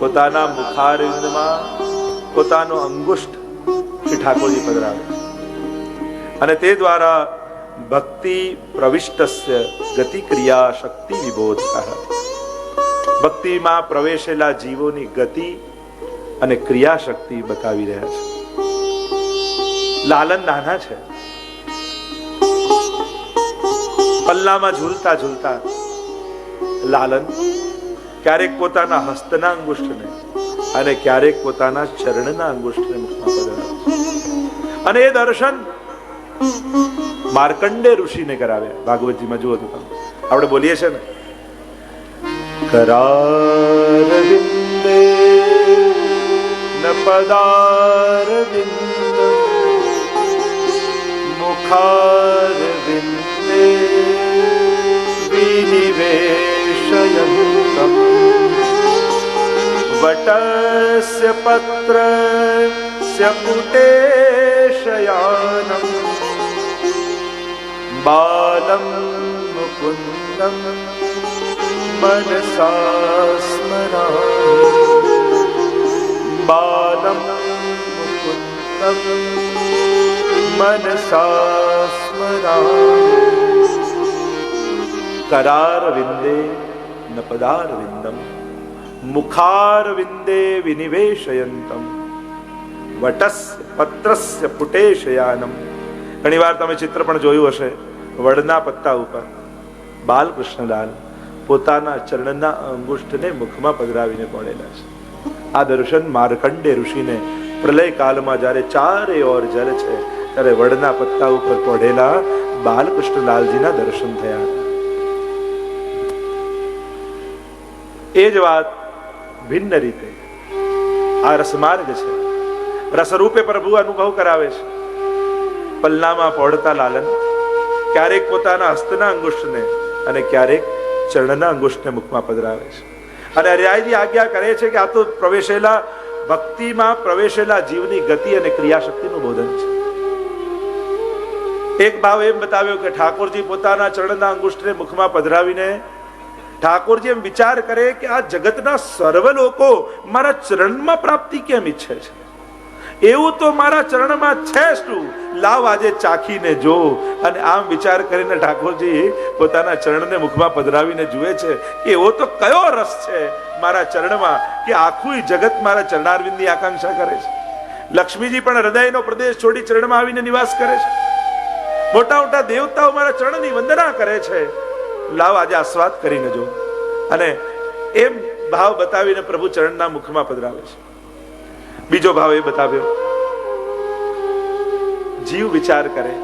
પોતાના મુખારવિંદમાં પોતાનો અંગુષ્ઠ શ્રી ઠાકોરજી પધરાવે. અને તે દ્વારા ભક્તિ પ્રવિષ્ટસ્ય ગતિ ક્રિયા શક્તિ વિબોધ ભક્તિમાં પ્રવેશેલા જીવોની ગતિ અને ક્રિયા શક્તિ બતાવી રહ્યા છે. લાલન નાના છે. પલ્લામાં ઝૂલતા ઝૂલતા લાલન ક્યારેક પોતાના હસ્તના અંગુષ્ઠને અને ક્યારેક પોતાના ચરણના અંગુષ્ઠને મુખમાં પધરાવે અને એ દર્શન માર્કંડે ઋષિને કરાવે ભાગવતજીમાં જુઓ તો આપણે બોલીએ છીએ ને. કરારવિંદે ન પદારવિંદ, મુખારવિંદે વિનિવેશયંતમ વટસ્ય પત્રસ્ય પુટેશયાનम् બાલમ મુકુંદમ મનસા સ્મરામિ બાલમ મુકુંદમ મનસા સ્મરામિ કરારવિંદે ન પદારવિંદમ મુખારવિંદે વિનિવેશયંતમ વટસ્ય પત્રસ્ય પુટેશયાનમ ઘણીવાર તમે ચિત્ર પણ જોયું હશે વડના પત્તા ઉપર બાલકૃષ્ણલાલ પોતાના ચરણના અંગુષ્ઠને મુખમાં પધરાવીને પડેલા છે આ દર્શન માર્કંડે ઋષિને પ્રલય કાલમાં જ્યારે ચારે ઓર જલ છે ત્યારે વડના પત્તા ઉપર પડેલા બાલકૃષ્ણલાલજીના દર્શન થયા એ જ વાત ભિન્ન રીતે. આ રસમાર્ગ છે. રસરૂપે પ્રભુ અનુભવ કરાવે છે. પલ્લામાં પહોળતા લાલન, ક્યારેક પોતાના હસ્તના અંગુષ્ઠને અને ક્યારેક ચરણના અંગુષ્ઠને મુખમાં પધરાવે છે. અને અરિયાજી આજ્ઞા કરે છે કે આ તો પ્રવેશેલા, ભક્તિમાં પ્રવેશેલા જીવની ગતિ અને ક્રિયાશક્તિનું બોધન છે. એક ભાવ એમ બતાવ્યો કે ઠાકોરજી પોતાના ચરણના અંગુષ્ઠને મુખમાં પધરાવીને ઠાકોરજી એમ વિચાર કરે કે આ જગતના સર્વ લોકો મારા ચરણમાં પ્રાપ્તિ કેમ ઈચ્છે છે? એવું તો મારા ચરણમાં છે શું? લાવ આજે ચાખીને જો. અને આમ વિચાર કરીને ઠાકોરજી પોતાના ચરણને મુખમાં પધરાવીને જુએ છે. કે એવો તો કયો રસ છે મારા ચરણમાં કે આખું જગત મારા ચરણારવિંદની આકાંક્ષા કરે છે. લક્ષ્મીજી પણ હૃદયનો પ્રદેશ છોડી ચરણમાં આવીને નિવાસ કરે છે. મોટા મોટા દેવતાઓ મારા ચરણની વંદના કરે છે. લાવ આજે આસ્વાદ કરીને જો. અને એમ ભાવ બતાવીને પ્રભુ ચરણના મુખમાં પધરાવે છે. બીજો ભાવ એ બતાવ્યો. જીવ વિચાર કરે.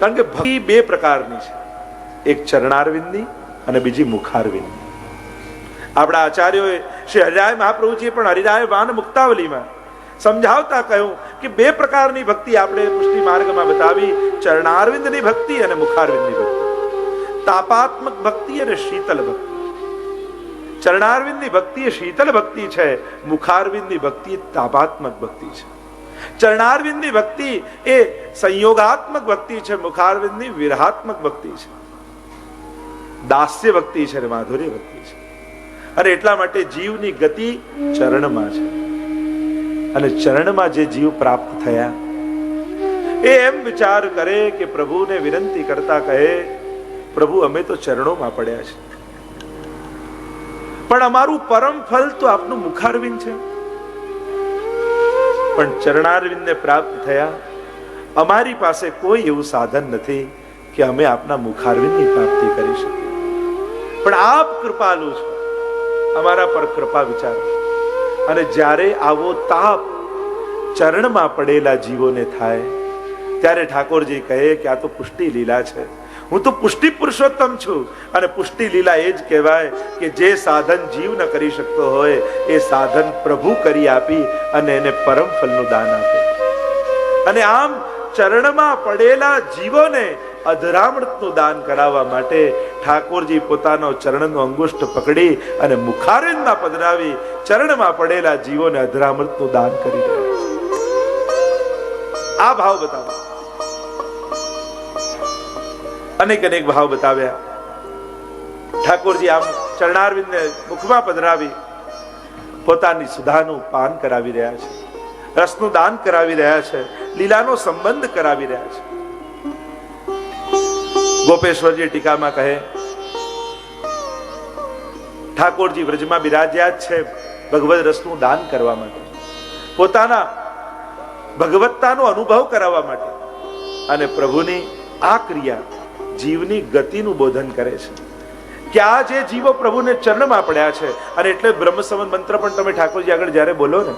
કારણ કે ભક્તિ બે પ્રકારની છે. એક ચરણારવિંદની અને બીજી મુખારવિંદની. આપણા આચાર્યોએ શ્રી હરિરાય મહાપ્રભુજીએ પણ હરિરાય વાન મુક્તાવલીમાં સમજાવતા કહ્યું કે બે પ્રકારની ભક્તિ આપણે પુષ્ટિ માર્ગમાં બતાવી, ચરણારવિંદની ભક્તિ અને મુખારવિંદની ભક્તિ. તાપાત્મક ભક્તિ અને શીતલ ભક્તિ. ચરણારવિંદની ભક્તિ એ શીતલ ભક્તિ છે, મુખારવિંદની ભક્તિ તાપાત્મક ભક્તિ છે. ચરણારવિંદની ભક્તિ એ સંયોગાત્મક ભક્તિ છે, મુખારવિંદની વિરહાત્મક ભક્તિ છે. દાસ્ય ભક્તિ છે અને માધુર્ય ભક્તિ છે. અને એટલા માટે જીવની ગતિ ચરણમાં છે. અને ચરણમાં જે જીવ પ્રાપ્ત થયા, એ એમ વિચાર કરે કે પ્રભુને વિનંતી કરતા કહે, પ્રભુ, અમે તો ચરણોમાં પડ્યા છે પણ અમારું પરમ ફલ તો આપનું મુખારવિંદ છે. પણ ચરણારવિંદને પ્રાપ્ત થયા. અમારી પાસે કોઈ એવું સાધન નથી કે અમે આપના મુખારવિંદની પ્રાપ્તિ કરી શકીએ. પણ આપ કૃપાલુ છો. અમારા પર કૃપા વિચાર. અને જ્યારે આવો તાપ ચરણમાં પડેલા જીવોને થાય, ત્યારે ઠાકોરજી કહે કે આ તો પુષ્ટિ લીલા છે. હું તો પુષ્ટિ પુરુષોત્તમ છું અને પુષ્ટિ લીલા એ જ કહેવાય કે જે સાધન જીવ ન કરી શકતો હોય, એ સાધન પ્રભુ કરી આપી અને એને પરમ ફલનું દાન આપે. અને આમ ચરણમાં પડેલા જીવોને અધરામૃતનું દાન કરાવવા માટે ઠાકોરજી પોતાનો ચરણનો અંગુષ્ઠ પકડી અને મુખારવિંદમાં પધરાવી ચરણમાં પડેલા જીવોને અધરામૃતનું દાન કરી રહ્યા આ ભાવ બતાવો. અનેક અનેક ભાવ બતાવ્યા. ઠાકોરજી આમ ચરણારવિંદને મુખમાં પધરાવી પોતાની સુધાનું પાન કરાવી રહ્યા છે. રસનું દાન કરાવી રહ્યા છે. લીલાનો સંબંધ કરાવી રહ્યા છે. ગોપેશ્વરજી ટીકામાં કહે, ઠાકોરજી, વ્રજમાં બિરાજ્યા જ છે ભગવદ રસનું દાન કરવા માટે. પોતાના ભગવત્તાનો અનુભવ કરાવવા માટે. અને પ્રભુની આ ક્રિયા જીવની ગતિનું બોધન કરે છે. કે આ જે જીવો પ્રભુને ચરણમાં પડ્યા છે, અને એટલે બ્રહ્મ મંત્ર પણ તમે ઠાકોરજી આગળ જ્યારે બોલો ને,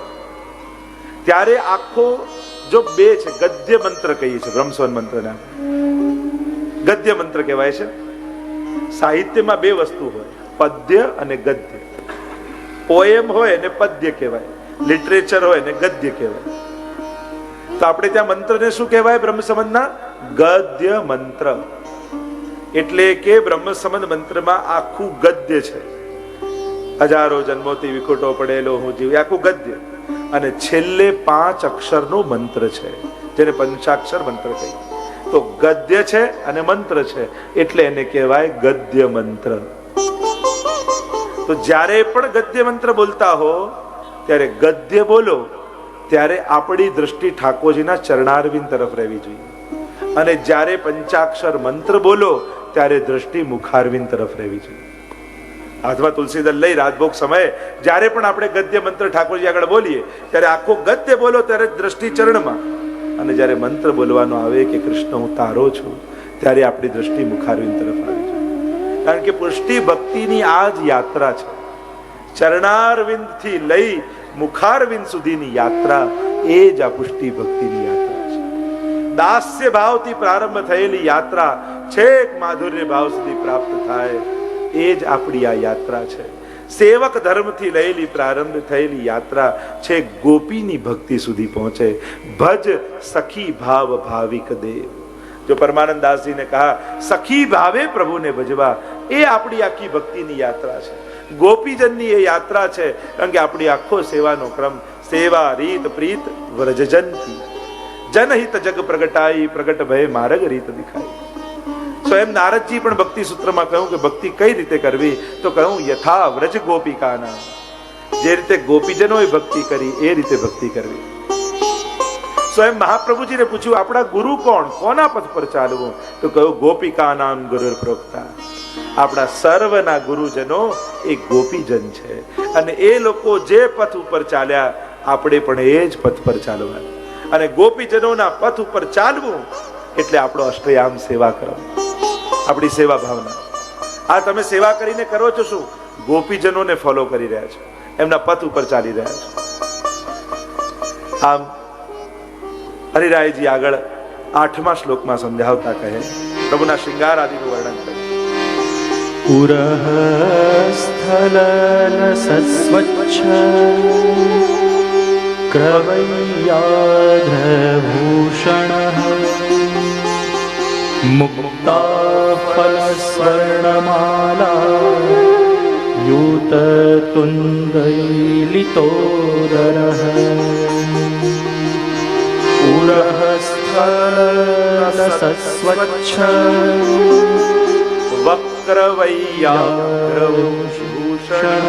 ત્યારે આખો જો બે છે, ગદ્ય મંત્ર કહીએ છીએ બ્રહ્મ સંબંધ મંત્રના. ગદ્ય મંત્ર કહેવાય છે. સાહિત્યમાં બે વસ્તુ હોય, પદ્ય અને ગદ્ય. પોએમ હોય ને પદ્ય કહેવાય લિટરેચર હોય ને ગદ્ય કહેવાય. તો આપણે ત્યાં મંત્રને શું કહેવાય બ્રહ્મ ગદ્ય મંત્ર. એટલે કે બ્રહ્મ સંબંધ મંત્રમાં આખું ગદ્ય છે. હજારો જન્મોથી વિખોટો પડેલો હું જીવ આખું ગદ્ય. અને છેલ્લે પાંચ અક્ષરનો મંત્ર છે, જેને પંચાક્ષર મંત્ર કહી. તો ગદ્ય છે અને મંત્ર છે. એટલે એને કહેવાય ગદ્ય મંત્ર. તો જ્યારે પણ ગદ્ય મંત્ર બોલતા હો, ત્યારે ગદ્ય બોલો, ત્યારે આપણી દ્રષ્ટિ ઠાકોરજીના ચરણારવિંદ તરફ રહેવી જોઈએ. અને જ્યારે પંચાક્ષર મંત્ર બોલો, ત્યારે દ્રષ્ટિ મુખારવિંદ તરફ રહેવી જોઈએ. હાથમાં તુલસીદળ લઈ રાજભોગ સમયે, જ્યારે પણ આપણે ગદ્ય મંત્ર ઠાકોરજી આગળ બોલીએ, ત્યારે આખો ગદ્ય બોલો, ત્યારે દ્રષ્ટિ ચરણમાં. અને જ્યારે મંત્ર બોલવાનો આવે કે કૃષ્ણ, હું તારો છું, ત્યારે આપણી દૃષ્ટિ મુખારવિંદ તરફ આવે છે. કારણ કે પુષ્ટિ ભક્તિની આ જ યાત્રા છે. ચરણારવિંદથી લઈ મુખારવિંદ સુધીની યાત્રા એ જ આ પુષ્ટિ ભક્તિની યાત્રા છે. દાસ્ય ભાવથી પ્રારંભ થયેલી યાત્રા છેક માધુર્ય ભાવ સુધી પ્રાપ્ત થાય, એ જ આપણી આ યાત્રા છે. સેવક ધર્મથી લયેલી પ્રારંભ થયેલી યાત્રા છે ગોપીની ભક્તિ સુધી પહોંચે. ભજ સખી ભાવ ભાવિક દેવ. જો પરમાનંદ દાસજીને કહા, સખી ભાવે પ્રભુને ભજવા એ આપણી આખી ભક્તિની યાત્રા છે. ગોપીજનની એ યાત્રા છે, કારણ કે આપણી આખો સેવાનો ક્રમ સેવા, રીત, પ્રીત, વ્રજજનથી. જનહિત જગ પ્રગટાઈ, પ્રગટ ભય માર્ગ રીત દિખાઈ. સ્વયં નારદજી પણ ભક્તિ સૂત્રમાં કહ્યું કે ભક્તિ કઈ રીતે કરવી? તો કહ્યું, યથા વ્રજ ગોપિકાના. જે રીતે ગોપીજનોએ ભક્તિ કરી, એ રીતે ભક્તિ કરવી. સ્વયં મહાપ્રભુજીને પૂછ્યું, આપણા ગુરુ કોણ? કોના પથ પર ચાલવું? તો કહ્યું ગોપિકા નામ ગુરુ પ્રોક્તા. આપણા સર્વના ગુરુજનો એ ગોપીજન છે. અને એ લોકો જે પથ ઉપર ચાલ્યા, આપણે પણ એ જ પથ પર ચાલવા. અને ગોપીજનોના પથ ઉપર ચાલવું એટલે આપણો અષ્ટયામ સેવા કરો આપણી સેવા ભાવના. આ તમે સેવા કરીને કરો છો શું? ગોપીજનોને ફોલો કરી રહ્યા છો. એમના પથ ઉપર ચાલી રહ્યા છો. આમ, હરિરાયજી આગળ આઠમા શ્લોકમાં સમજાવતા કહે, પ્રભુના શૃંગાર આદિનું વર્ણન કરે. સ્થલ સસ્વચ્છ ક્રવૈયાધ્રભૂષણ मुक्ताफलस्वर्णमाला फलस्वर्णमाला यूततुन्द्रीलितोदरः वक्रवैयाग्रभूषण।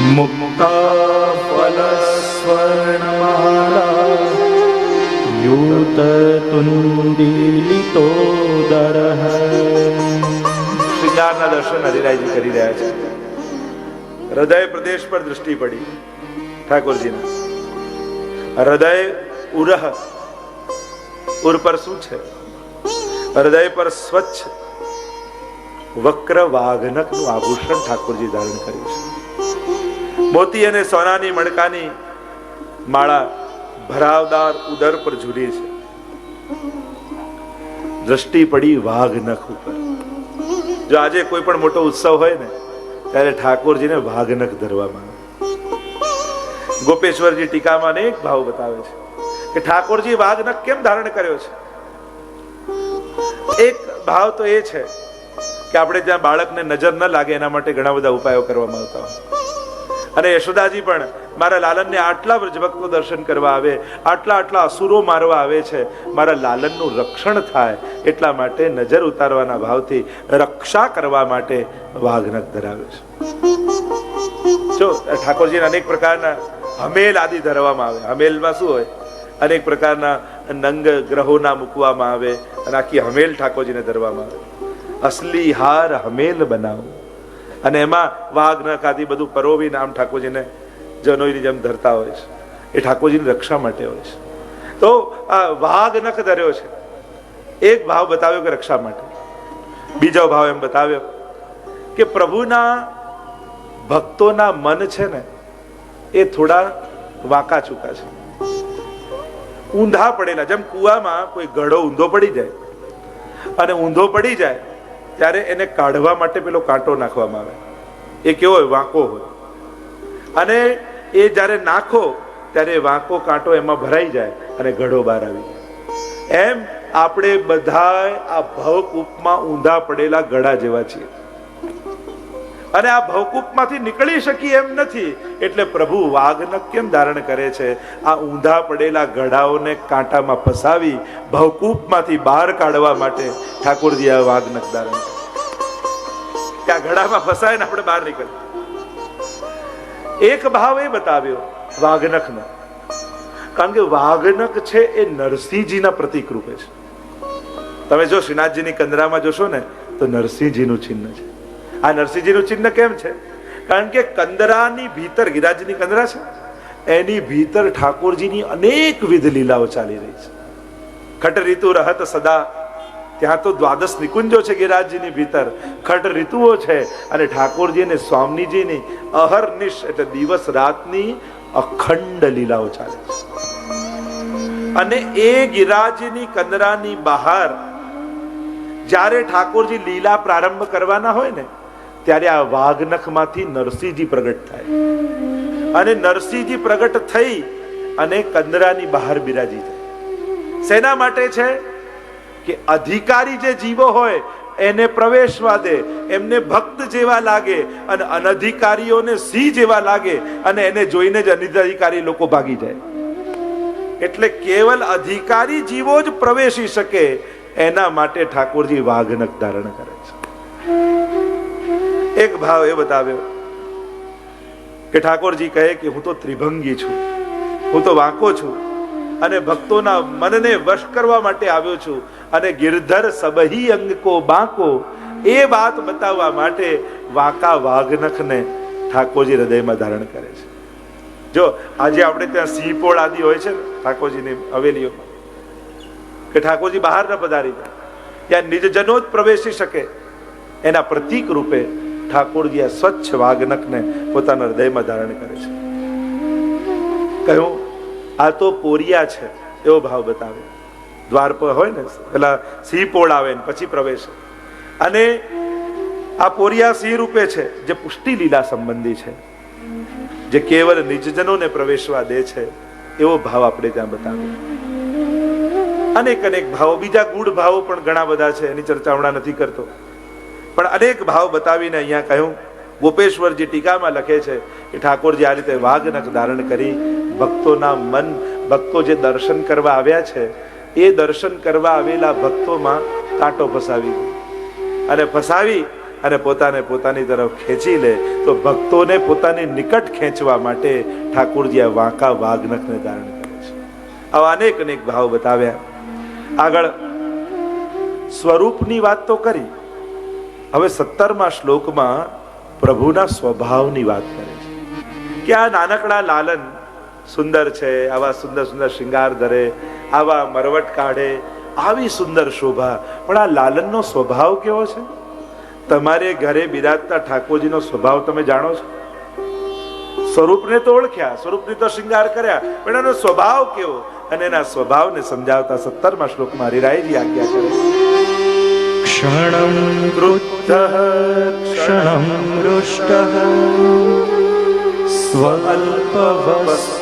मुक्ताफलस्वर्णमाला યુતતુંડિલિતોદરઃ દર્શન હરિરાયજી કરી રહ્યા છે હૃદય પ્રદેશ પર દ્રષ્ટિ પડી ઠાકોરજીના હૃદય ઉરહ ઉર પર શું છે હૃદય પર સ્વચ્છ વક્ર વાઘનકનું આભૂષણ ઠાકોરજી ધારણ કર્યું છે મોતી અને સોનાની મણકાની માળા ભરાવદાર ઉદર પર ઝૂલી છે. દ્રષ્ટિ પડી વાઘનખ ઉપર. જો આજે કોઈ પણ મોટો ઉત્સવ હોય ને, ત્યારે ઠાકોરજીને વાઘનખ ધરવામાં આવે. ગોપેશ્વરજી ટીકામાં અનેક ભાવ બતાવે છે કે ઠાકોરજી વાઘનખ કેમ ધારણ કર્યો છે? એક ભાવ તો એ છે કે આપણે ત્યાં બાળકને નજર ન લાગે એના માટે ઘણા બધા ઉપાયો કરવામાં આવતા હોય. અને યશોદાજી પણ મારા લાલનને આટલા વ્રજભક્તો દર્શન કરવા આવે, આટલા આટલા અસુરો મારવા આવે છે, મારા લાલનનું રક્ષણ થાય એટલા માટે નજર ઉતારવાના ભાવથી રક્ષા કરવા માટે વાઘનક ધરાવે છે. જો ઠાકોરજીને અનેક પ્રકારના હમેલ આદિ ધરવામાં આવે. હમેલમાં શું હોય? અનેક પ્રકારના નંગ ગ્રહોના મૂકવામાં આવે અને આખી હમેલ ઠાકોરજીને ધરવામાં આવે. અસલી હાર હમેલ બનાવો. અને એમાં વાઘ નખ આદિ બધું પરોવી નામ ઠાકોરજીને જનોઈની જેમ ધરતા હોય છે. એ ઠાકોરજીની રક્ષા માટે હોય છે. તો આ વાઘ નખ ધર્યો છે. એક ભાવ બતાવ્યો કે રક્ષા માટે. બીજો ભાવ એમ બતાવ્યો કે પ્રભુના ભક્તોના મન છે ને, એ થોડા વાંકા ચૂકા છે. ઊંધા પડેલા, જેમ કૂવામાં કોઈ ગળો ઊંધો પડી જાય અને ઊંધો પડી જાય, ત્યારે એને કાઢવા માટે પેલો કાંટો નાખવામાં આવે. એ કેવો હોય? વાંકો હોય. અને એ જ્યારે નાખો, ત્યારે વાંકો કાંટો એમાં ભરાઈ જાય અને ઘડો બહાર આવી એમ આપણે બધા આ ભવકૂપમાં ઊંધા પડેલા ગળા જેવા છીએ. અને આ ભવકૂપમાંથી નીકળી શકીએ એમ નથી, એટલે પ્રભુ વાઘન કેમ ધારણ કરે છે? આ ઊંધા પડેલા ગળાઓને કાંટામાં ફસાવી ભવકૂપમાંથી બહાર કાઢવા માટે ઠાકોરજી આ વાઘનક ધારણ આ ગળામાં ફસાય ને આપણે બહાર નીકળીએ. એક ભાવ એ બતાવ્યો, વાઘનખનો. કારણ કે વાઘનખ છે એ નરસિંહજીના પ્રતિક રૂપે છે. તમે જો શ્રીનાથજીની કંદરામાં જોશો ને, તો નરસિંહજીનું ચિહ્ન છે. આ નરસિંહજીનું ચિહ્ન કેમ છે? કારણ કે કંદરાની ભીતર, ગિરાજની કંદરા છે, એની ભીતર ઠાકોરજીની અનેકવિધ લીલાઓ ચાલી રહી છે. ખટ ઋતુ રહત સદા ત્યાં તો દ્વાદશ નિકુંજો છે ગિરાજજીની ભીતર. ખટ ઋતુઓ છે અને ઠાકોરજી અને સ્વામીજીની અહર્નિશ એટલે દિવસ રાતની અખંડ લીલાઓ ચાલે છે. અને એ ગિરાજીની કંદરાની બહાર જ્યારે ઠાકોરજી લીલા પ્રારંભ કરવાના હોય ને, ત્યારે આ વાઘનખમાંથી નરસિંહજી પ્રગટ થાય. અને નરસિંહજી પ્રગટ થઈ અને કંદરાની બહાર બિરાજી જાય. શેના માટે છે કે અધિકારી જે જીવો હોય, એને પ્રવેશવા દે. એમને ભક્ત જેવા લાગે અને અનધિકારીઓને સિંહ જેવા લાગે અને એને જોઈને જ અનધિકારી લોકો ભાગી જાય. એટલે કેવલ અધિકારી જીવો જ પ્રવેશી શકે, એના માટે ઠાકોરજી વાઘનક ધારણ કરે છે. એક ભાવ એ બતાવ્યો કે ઠાકોરજી કહે કે હું તો ત્રિભંગી છું, હું તો વાંકો છું અને ભક્તોના મનને વશ કરવા માટે આવ્યો છું. અને ગિરધર સબહી અંગ કો બાંકો, એ વાત બતાવવા માટે વાંકા વાઘનખને ઠાકોરજી હૃદયમાં ધારણ કરે છે. જો, આજે આપણે ત્યાં સિંહપોળ આદિ હોય છે ઠાકોરજીની હવેલીઓમાં, કે ઠાકોરજી બહાર ન પધારી ત્યાં નિજજનો જ પ્રવેશી શકે, એના પ્રતીક રૂપે ઠાકોરજી આ સ્વચ્છ વાઘનખને પોતાના હૃદયમાં ધારણ કરે છે. કહ્યું, આ તો પોરિયા છે એવો ભાવ બતાવે. દ્વાર પર હોય ને, પેલા સિંહ પોળ આવે ને, પછી પ્રવેશ. અને આ પોરિયા સિંહ રૂપે છે, જે પુષ્ટિ લીલા સંબંધી છે. જે કેવલ નિજજનોને પ્રવેશવા દે છે, એવો ભાવ આપણે ત્યાં બતાવ્યો અનેક અનેક ભાવો, બીજા ગુડ ભાવો પણ ઘણા બધા છે, એની ચર્ચા હમણાં નથી કરતો. પણ અનેક ભાવ બતાવીને અહીંયા કહ્યું, ગોપેશ્વરજી ટીકામાં લખે છે કે ઠાકોરજી આ રીતે વાઘનખ ધારણ કરી, ભક્તોના મન, ભક્તો જે દર્શન કરવા આવ્યા છે એ દર્શન કરવા આવેલા ભક્તોમાં કાંટો ફસાવી અને ફસાવી અને પોતાને પોતાની તરફ ખેંચી લે. તો ભક્તોને પોતાની નિકટ ખેંચવા માટે ઠાકોરજી આ વાંકા વાઘનખને ધારણ કરે છે. આવા અનેક અનેક ભાવ બતાવ્યા. આગળ સ્વરૂપની વાત તો કરી. હવે સત્તરમા શ્લોકમાં પ્રભુના સ્વભાવની વાત કરે છે. કે આ નાનકડા લાલન સુંદર છે, આવા સુંદર સુંદર શિંગાર ધરે, આવા મરવટ કાઢે, આવી સુંદર શોભા. પણ આ લાલનનો સ્વભાવ કેવો છે? તમારે ઘરે બિરાજતા ઠાકોરજીનો સ્વભાવ તમે જાણો છો? સ્વરૂપને તો ઓળખ્યા, સ્વરૂપની તો શિંગાર કર્યા, પણ એનો સ્વભાવ કેવો? અને એના સ્વભાવને સમજાવતા સત્તરમાં શ્લોકમાં હરિરાયજી આજ્ઞા કરે ક્ષણમ ક્ષણ ક્ષણમ મૃષ્ટ સ્વલ્પવસ્ત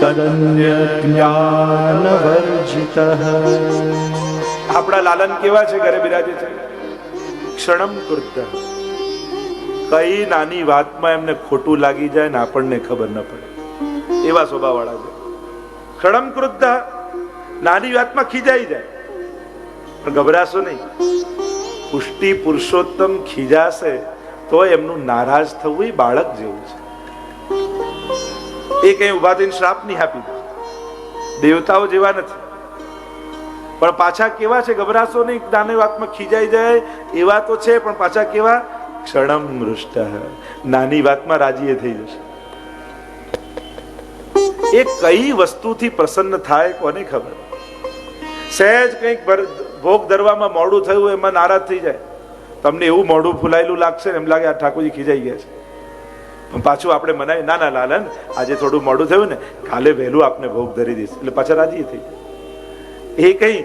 તદન્યજ્ઞાનવર્જિત આપણા લાલન કેવા છે ઘરે બિરાજે છે? ક્ષણમ કૃત કઈ નાની વાતમાં એમને ખોટું લાગી જાય ને આપણને ખબર ન પડે. એવા સ્વભાવવાળા છે. ક્ષણમ કૃદ્ધ નાની વાતમાં ખીજાઈ જાય. પણ ગભરાશો નહીં. પુષ્ટિ પુરુષોત્તમ ખીજાશે તો એમનું નારાજ થવું એ બાળક જેવું છે. એ કઈ ઊભા થઈને શ્રાપ નહીં આપી દેવતાઓ જેવા નથી. પણ પાછા કેવા છે? ગભરાશો નહીં નાની વાતમાં ખીજાઈ જાય, એવા તો છે, પણ પાછા કેવા? ક્ષણમ મૃષ્ટ. નાની વાતમાં રાજીએ થઈ જશે. એ કઈ વસ્તુથી પ્રસન્ન થાય કોને ખબર? સહેજ કંઈક ભોગ ધરવામાં મોડું થયું એમાં નારાજ થઈ જાય. તમને એવું મોઢું ફૂલાયેલું લાગશે એમ લાગે, આ ઠાકોરજી ખીજાઈ ગયા છે. પાછું આપણે મનાય, ના ના, લાલન, આજે થોડું મોડું થયું ને, કાલે વહેલું આપને ભોગ ધરી દઈશ. એટલે પાછા રાજી થઈ એ કઈ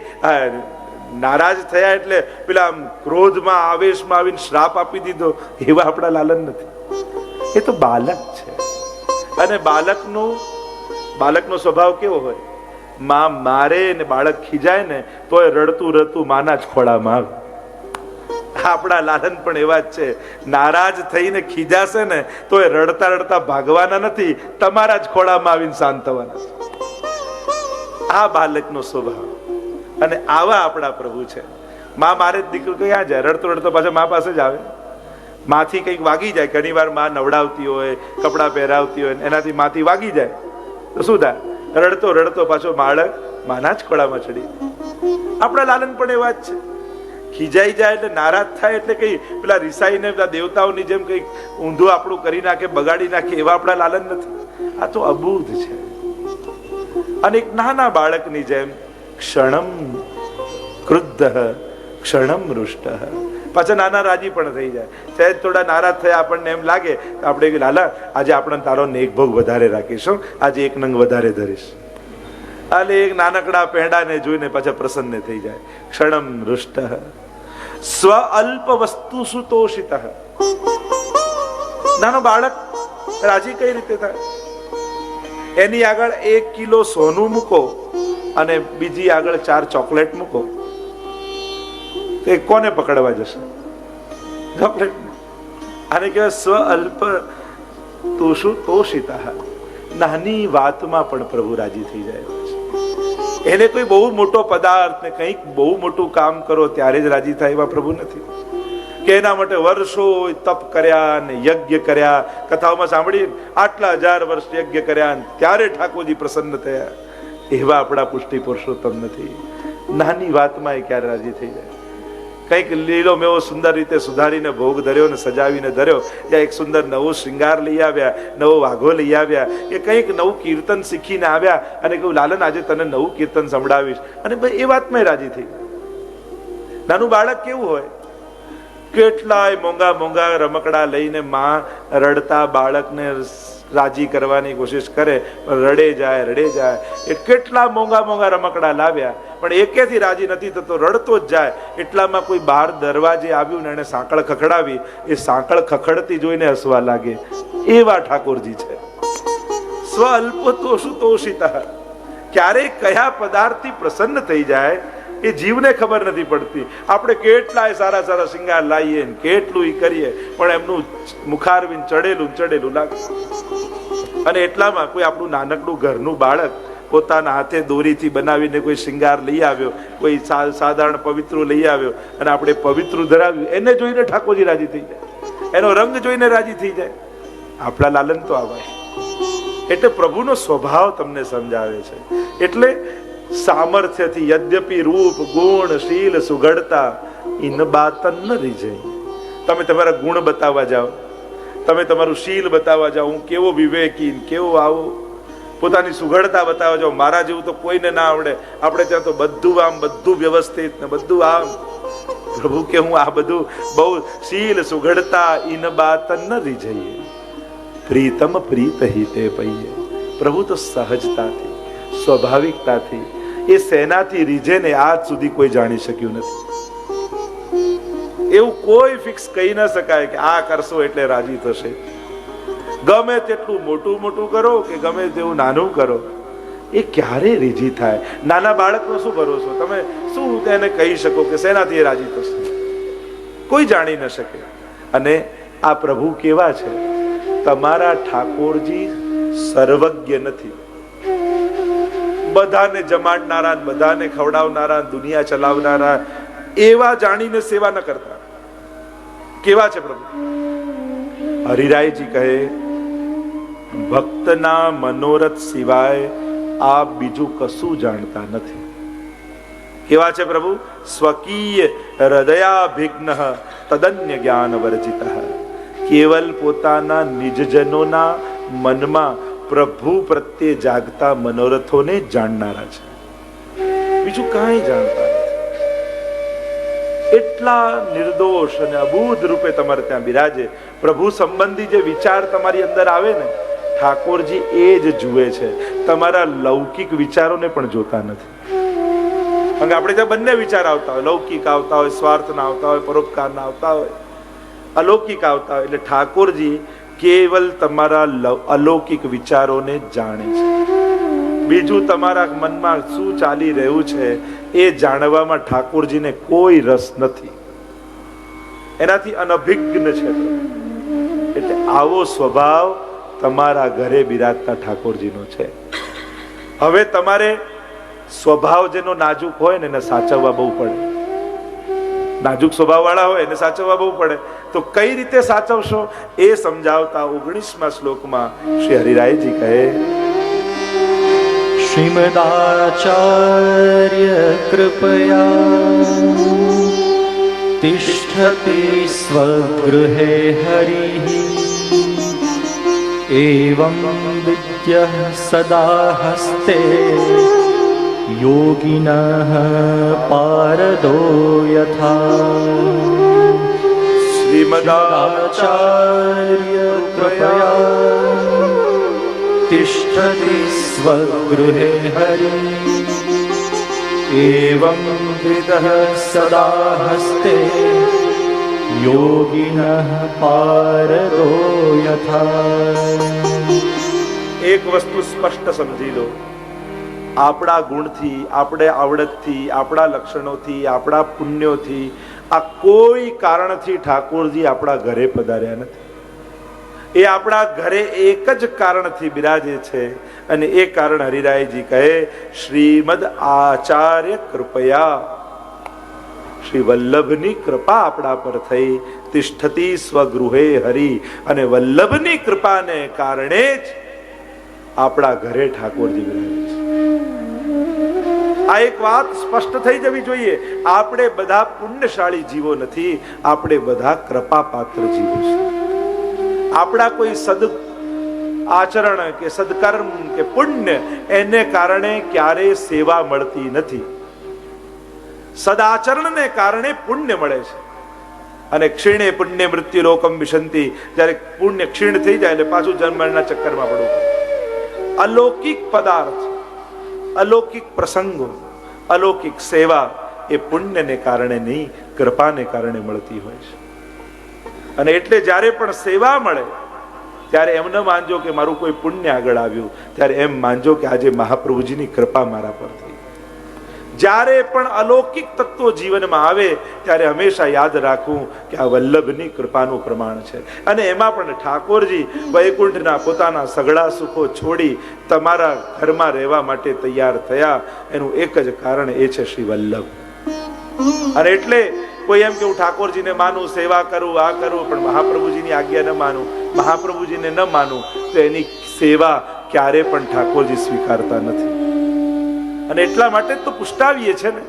નારાજ થયા એટલે પેલા ક્રોધમાં, આવેશમાં આવીને શ્રાપ આપી દીધો, એવા આપણા લાલન નથી. એ તો બાલક છે. અને બાલકનો બાલકનો સ્વભાવ કેવો હોય? માં મારે ને બાળક ખીજાય ને, તોય રડતું રડતું માના જ ખોળામાં આવે. આપણા લાલન પણ એવા જ છે. નારાજ થઈને ખીજાશે ને, તો એ રડતા રડતા ભાગવાના નથી, તમારા જ ખોળામાં આવીને શાંત થવાના આ બાલકનો સ્વભાવ. અને આવા આપણા પ્રભુ છે. મા મારે જ દીકરો ક્યાં જાય? રડતો રડતો પાછો મા પાસે જ આવે. માથી કંઈક વાગી જાય. ઘણી વારમાં નવડાવતી હોય, કપડાં પહેરાવતી હોય, એનાથી માથી વાગી જાય. તો શું થાય? રડતો રડતો પાછો માળક માના જ ખોળામાં ચડી આપણા લાલન પણ એવા જ છે. ખીજાઈ જાય એટલે નારાજ થાય એટલે કઈ પેલા રિસાઈને પેલા દેવતાઓની જેમ કઈ ઊંધું આપણું કરી નાખે, બગાડી નાખે, એવા આપણા લાલન નથી. આ તો અબૂધ છે. અને એક નાના બાળકની જેમ ક્ષણમ ક્રુદ્ધ, ક્ષણમ રુષ્ટ. પાછા નાના રાજી પણ થઈ જાય. સહેજ થોડા નારાજ થયા આપણને એમ લાગે તો આપણે લાલા, આજે આપણને તારો નેક ભોગ વધારે રાખીશું આજે એક નંગ વધારે ધરીશ. અને એક નાનકડા પેંડાને જોઈને પાછા પ્રસન્ન થઈ જાય. ક્ષણમ રૂષ્ટ. સ્વ અલ્પ વસ્તુ સુતોષિત નાનો બાળક રાજી કઈ રીતે થાય એની આગળ એક કિલો સોનું મૂકો અને બીજી આગળ ચાર ચોકલેટ મૂકો તો કોને પકડવા જશે ચોકલેટ આને કહેવાય સ્વ અલ્પ તોષુ તોષિતા નાની વાતમાં પણ પ્રભુ રાજી થઈ જાય. એને કોઈ બહુ મોટો પદાર્થ ને કંઈક બહુ મોટું કામ કરો ત્યારે જ રાજી થાય એવા પ્રભુ નથી. કે એના માટે વર્ષો તપ કર્યા ને યજ્ઞ કર્યા. કથાઓમાં સાંભળી આટલા હજાર વર્ષ યજ્ઞ કર્યા ત્યારે ઠાકોરજી પ્રસન્ન થયા. એવા આપણા પુષ્ટિ પુરુષોત્તમ નથી. નાની વાતમાં એ ક્યારે રાજી થઈ જાય? કંઈક લીલો મેવો સુંદર રીતે સુધારીને ભોગ ધર્યો ને સજાવીને ધર્યો. ત્યાં એક સુંદર નવો શૃંગાર લઈ આવ્યા, નવો વાઘો લઈ આવ્યા કે કંઈક નવું કીર્તન શીખીને આવ્યા અને કહ્યું, લાલન, આજે તને નવું કીર્તન સંભળાવીશ. અને ભાઈ, એ વાતમાં રાજી થઈ નાનું બાળક કેવું હોય? કેટલાય મોંઘા મોંઘા રમકડા લઈને માં રડતા બાળકને રાજી કરવાની કોશિશ કરે, પણ રડે જાય રડે જાય. એ કેટલા મોંઘા મોંઘા રમકડા લાવ્યા. પણ એકેથી રાજી નથી થતો, રડતો જ જાય. એટલામાં કોઈ બહાર દરવાજે આવ્યું ને એને સાંકળ ખખડાવી, એ સાંકળ ખખડતી જોઈને હસવા લાગે. એવા ઠાકોરજી છે. સ્વ અલ્પ તોષુ તોષિતા. ક્યારે કયા પદાર્થથી પ્રસન્ન થઈ જાય એ જીવને ખબર નથી પડતી. આપણે કેટલાય સારા સારા શિંગાર લાવીએ કેટલું એ કરીએ, પણ એમનું મુખારવીન ચડેલું ચડેલું લાગે. અને એટલામાં કોઈ આપણું નાનકડું ઘરનું બાળક પોતાના હાથે દોરીથી બનાવીને કોઈ શિંગાર લઈ આવ્યો, કોઈ સાધારણ પવિત્ર લઈ આવ્યો, અને આપણે પવિત્ર ધરાવ્યું, એને જોઈને ઠાકોરજી રાજી થઈ જાય. એનો રંગ જોઈને રાજી થઈ જાય. આપણા લાલન તો આવા એટલે પ્રભુનો સ્વભાવ તમને સમજાવે છે. એટલે સામર્થ્યથી યદ્યપી રૂપ, ગુણ, શીલ, સુઘડતા ઇન બાતન ન રીજે તમે તમારા ગુણ બતાવવા જાઓ. તમે તમારું શીલ બતાવવા જાઓ. હું કેવો વિવેકી કેવો આવો? પોતાની સુઘડતા બતાવવા જાઓ. મારા જેવું તો કોઈને ના આવડે. આપણે ત્યાં તો બધું આમ, બધું વ્યવસ્થિત ને બધું આમ. પ્રભુ કે હું આ બધું બહુ શીલ, સુઘડતા ઇન બાતન ન રીજઈએ પ્રીતમ પ્રીત હિતે પૈયે. પ્રભુ તો સહજતાથી. સ્વાભાવિકતાથી. એ સેનાથી રીઝે ને આજ સુધી કોઈ જાણી શક્યું નથી. એવું કોઈ ફિક્સ કહી ન શકાય કે આ કરશો એટલે રાજી થશે. ગમે તેટલું મોટું મોટું કરો કે ગમે તેવું નાનું કરો, એ ક્યારે રીજી થાય? નાના બાળકનો શું ભરોસો? તમે શું તેને કહી શકો કે શેનાથી એ રાજી થશે? કોઈ જાણી ન શકે. અને આ પ્રભુ કેવા છે? તમારા ઠાકોરજી સર્વજ્ઞ નથી. બધાને જમાડનારા, બધાને ખવડાવનારા, દુનિયા ચલાવનારા, એવા જાણીને સેવા ન કરતા. કેવા છે પ્રભુ? હરિરાયજી કહે, ભક્તના મનોરથ સિવાય આ બીજું કશું જાણતા નથી. કેવા છે પ્રભુ? સ્વકીય હૃદયાભિગ્ન તદન્ય જ્ઞાન વર્જિત. કેવલ પોતાના નિજજનોના મનમાં પ્રભુ પ્રત્યે જાગતા મનોરથોને જાણનારા છે. બીજું કાંઈ જાણતા એટલા નિર્દોષ અને અબૂધ રૂપે તમારે ત્યાં બિરાજે. પ્રભુ સંબંધી જે વિચાર તમારી અંદર આવે ને, ઠાકોરજી એ જ જુએ છે. તમારા લૌકિક વિચારોને પણ જોતા નથી. કારણ આપણે ત્યાં બંને વિચાર આવતા હોય, લૌકિક આવતા હોય, સ્વાર્થના આવતા હોય, પરોપકારના આવતા હોય, અલૌકિક આવતા હોય, એટલે ઠાકોરજી કેવલ તમારા અલૌકિક વિચારોને જાણે છે. બીજું તમારા મનમાં શું ચાલી રહ્યું છે એ જાણવામાં ઠાકોરજીને કોઈ રસ નથી. એનાથી અનભિજ્ઞ છે એટલે આવો સ્વભાવ તમારા ઘરે બિરાજતા ઠાકોરજીનો છે. હવે તમારે સ્વભાવ જેનો નાજુક હોય ને એને સાચવવા બહુ પડે. નાજુક સ્વભાવવાળા હોય એને સાચવવા બહુ પડે. તો કઈ રીતે સાચવશો એ સમજાવતા ઓગણીસમાં શ્લોકમાં શ્રી હરિરાયજી કહે, શ્રીમદાચાર્ય કૃપયા તિષ્ઠતિ સ્વગૃહે હરિ એવં વિદ્ય સદા હસ્તે योगिनः पारदो यथा શ્રીમદાચાર્ય कृपया तिष्ठति स्वगृहे हरि एवं विदः सदा हस्ते योगिनः पारदो यथा એક વસ્તુ સ્પષ્ટ સમજી લો આપણા ગુણથી, આપણે આવડતથી, આપણા લક્ષણોથી, આપણા પુણ્યોથી, આ કોઈ કારણથી ઠાકોરજી આપણા ઘરે પધાર્યા નથી. એ આપણા ઘરે એક જ કારણથી બિરાજે છે અને એ કારણ હરિરાયજી કહે, શ્રીમદ આચાર્ય કૃપયા, શ્રી વલ્લભની કૃપા આપણા પર થઈ, તિષ્ઠતી સ્વગૃહે હરિ અને વલ્લભની કૃપાને કારણે જ આપણા ઘરે ઠાકોરજી બિરાજે છે. આ એક વાત સ્પષ્ટ થઈ જવી જોઈએ. આપણે બધા પુણ્યશાળી જીવો નથી, આપણે બધા કૃપા પાત્ર જીવો છે આપણા કોઈ સદ આચરણ કે સદકર્મ કે પુણ્ય એને કારણે ક્યારે સેવા મળતી નથી. સદાચરણને કારણે પુણ્ય મળે છે. અને ક્ષીણે પુણ્ય મૃત્યુ લોકમ વિશંતિ, જ્યારે પુણ્ય ક્ષીણ થઈ જાય એટલે પાછું જન્મના ચક્કરમાં પડવું પડે. અલૌકિક પદાર્થ અલૌકિક પ્રસંગો અલૌકિક સેવા એ પુણ્યને કારણે નહીં કૃપાને કારણે મળતી હોય છે અને એટલે જ્યારે પણ સેવા મળે ત્યારે એમ ન માનજો કે મારું કોઈ પુણ્ય આગળ આવ્યું ત્યારે એમ માનજો કે આજે મહાપ્રભુજીની કૃપા મારા પર થઈ જ્યારે પણ અલૌકિક તત્વો જીવનમાં આવે, ત્યારે હંમેશા યાદ રાખવું કે આ વલ્લભની કૃપાનું પ્રમાણ છે. અને એમાં પણ ઠાકોરજી વૈકુંઠના પોતાના સગળા સુખો છોડી તમારા ઘરમાં રહેવા માટે તૈયાર થયા. એનું એક જ કારણ એ છે શ્રી વલ્લભ. અને એટલે કોઈ એમ કે હું ઠાકોરજીને માનું, સેવા કરું, આ કરું, પણ મહાપ્રભુજીની આજ્ઞા ન માનું, મહાપ્રભુજીને ન માનું, તો એની સેવા ક્યારે પણ ઠાકોરજી સ્વીકારતા નથી. અને એટલા માટે તો પુષ્ટાવીએ છે ને.